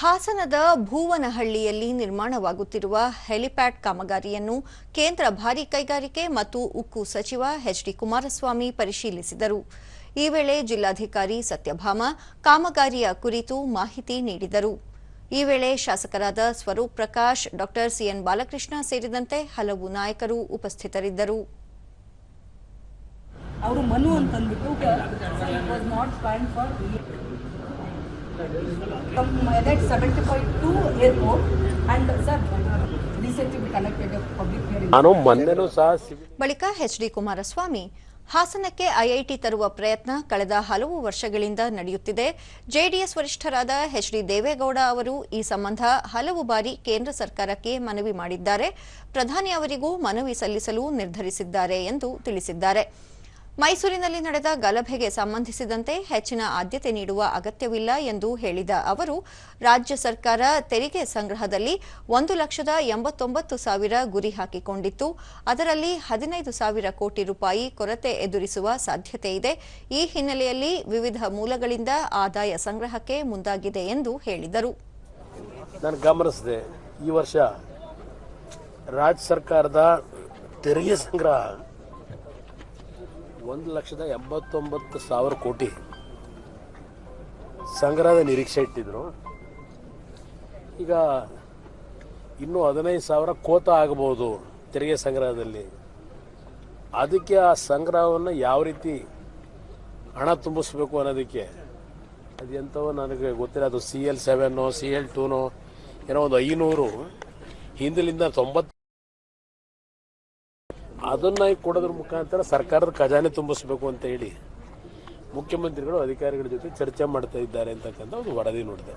ಹಾಸನದ ಭೂವನಹಳ್ಳಿಯಲ್ಲಿ ನಿರ್ಮಾಣವಾಗುತ್ತಿರುವ ಹೆಲಿಪ್ಯಾಡ್ ಕಾಮಗಾರಿಯನ್ನು ಕೇಂದ್ರ ಭಾರಿ ಕೈಗಾರಿಕೆ ಮತ್ತು ಉಕ್ಕು ಸಚಿವ ಎಚ್ಡಿ ಕುಮಾರಸ್ವಾಮಿ ಪರಿಶೀಲಿಸಿದರು. ಈ ವೇಳೆ ಜಿಲ್ಲಾಧಿಕಾರಿ ಸತ್ಯಭಾಮ ಕಾಮಗಾರಿಯ ಕುರಿತು ಮಾಹಿತಿ ನೀಡಿದರು. ಈ ವೇಳೆ ಶಾಸಕರಾದ ಸ್ವರೂಪ್ ಪ್ರಕಾಶ್ ಡಾ ಸಿಎನ್ ಬಾಲಕೃಷ್ಣ ಸೇರಿದಂತೆ ಹಲವು ನಾಯಕರು ಉಪಸ್ಥಿತರಿದ್ದರು. ಅವರು ಮನು ಅಂತಂದ್ಬಿಟ್ಟು not for H D hearing ನಾನು ಮೊನ್ನೆನೂ ಸಹ ಸಿವಿಲ್ ಬಳಿಕ ಎಚ್ಡಿ ಕುಮಾರಸ್ವಾಮಿ ಹಾಸನಕ್ಕೆ ಐಐಟಿ ತರುವ ಪ್ರಯತ್ನ ಕಳೆದ ಹಲವು ವರ್ಷಗಳಿಂದ ನಡೆಯುತ್ತಿದೆ. ಜೆಡಿಎಸ್ ವರಿಷ್ಠರಾದ ಎಚ್ಡಿ ದೇವೇಗೌಡ ಅವರು ಈ ಸಂಬಂಧ ಹಲವು ಬಾರಿ ಕೇಂದ್ರ ಸರ್ಕಾರಕ್ಕೆ ಮನವಿ ಮಾಡಿದ್ದಾರೆ. ಪ್ರಧಾನಿ ಅವರಿಗೂ ಮನವಿ ಸಲ್ಲಿಸಲು ನಿರ್ಧರಿಸಿದ್ದಾರೆ ಎಂದು ತಿಳಿಸಿದ್ದಾರೆ. ಮೈಸೂರಿನಲ್ಲಿ ನಡೆದ ಗಲಭೆಗೆ ಸಂಬಂಧಿಸಿದಂತೆ ಹೆಚ್ಚಿನ ಆದ್ಯತೆ ನೀಡುವ ಅಗತ್ಯವಿಲ್ಲ ಎಂದು ಹೇಳಿದ ಅವರು, ರಾಜ್ಯ ಸರ್ಕಾರ ತೆರಿಗೆ ಸಂಗ್ರಹದಲ್ಲಿ ಒಂದು ಲಕ್ಷದ ಎಂಬತ್ತೊಂಬತ್ತು ಸಾವಿರ ಗುರಿ ಹಾಕಿಕೊಂಡಿತ್ತು. ಅದರಲ್ಲಿ ಹದಿನೈದು ಸಾವಿರ ಕೋಟಿ ರೂಪಾಯಿ ಕೊರತೆ ಎದುರಿಸುವ ಸಾಧ್ಯತೆ ಇದೆ. ಈ ಹಿನ್ನೆಲೆಯಲ್ಲಿ ವಿವಿಧ ಮೂಲಗಳಿಂದ ಆದಾಯ ಸಂಗ್ರಹಕ್ಕೆ ಮುಂದಾಗಿದೆ ಎಂದು ಹೇಳಿದರು. ಈ ವರ್ಷ ರಾಜ್ಯ ಸರ್ಕಾರದ ತೆರಿಗೆ ಸಂಗ್ರಹ ಒಂದು ಲಕ್ಷದ ಎಂಬತ್ತೊಂಬತ್ತು ಸಾವಿರ ಕೋಟಿ ಸಂಗ್ರಹದ ನಿರೀಕ್ಷೆ ಇಟ್ಟಿದ್ರು. ಈಗ ಇನ್ನೂ ಹದಿನೈದು ಸಾವಿರ ಕೋತ ಆಗಬಹುದು ತೆರಿಗೆ ಸಂಗ್ರಹದಲ್ಲಿ. ಅದಕ್ಕೆ ಆ ಸಂಗ್ರಹವನ್ನು ಯಾವ ರೀತಿ ಹಣ ತುಂಬಿಸ್ಬೇಕು ಅನ್ನೋದಕ್ಕೆ ಅದು ಎಂಥವೋ ನನಗೆ ಗೊತ್ತಿಲ್ಲ. ಅದು C L seven C L ಟೂನೋ ಏನೋ ಒಂದು ಐನೂರು ಹಿಂದಿಲಿಂದ ತೊಂಬತ್ತು ಅದನ್ನ ಕೊಡೋದ್ರ ಮುಖಾಂತರ ಸರ್ಕಾರದ ಖಜಾನೆ ತುಂಬಿಸ್ಬೇಕು ಅಂತ ಹೇಳಿ ಮುಖ್ಯಮಂತ್ರಿಗಳು ಅಧಿಕಾರಿಗಳ ಜೊತೆ ಚರ್ಚೆ ಮಾಡ್ತಾ ಇದ್ದಾರೆ ಅಂತಕ್ಕಂಥ ಒಂದು ವರದಿ ನೋಡಿದೆ.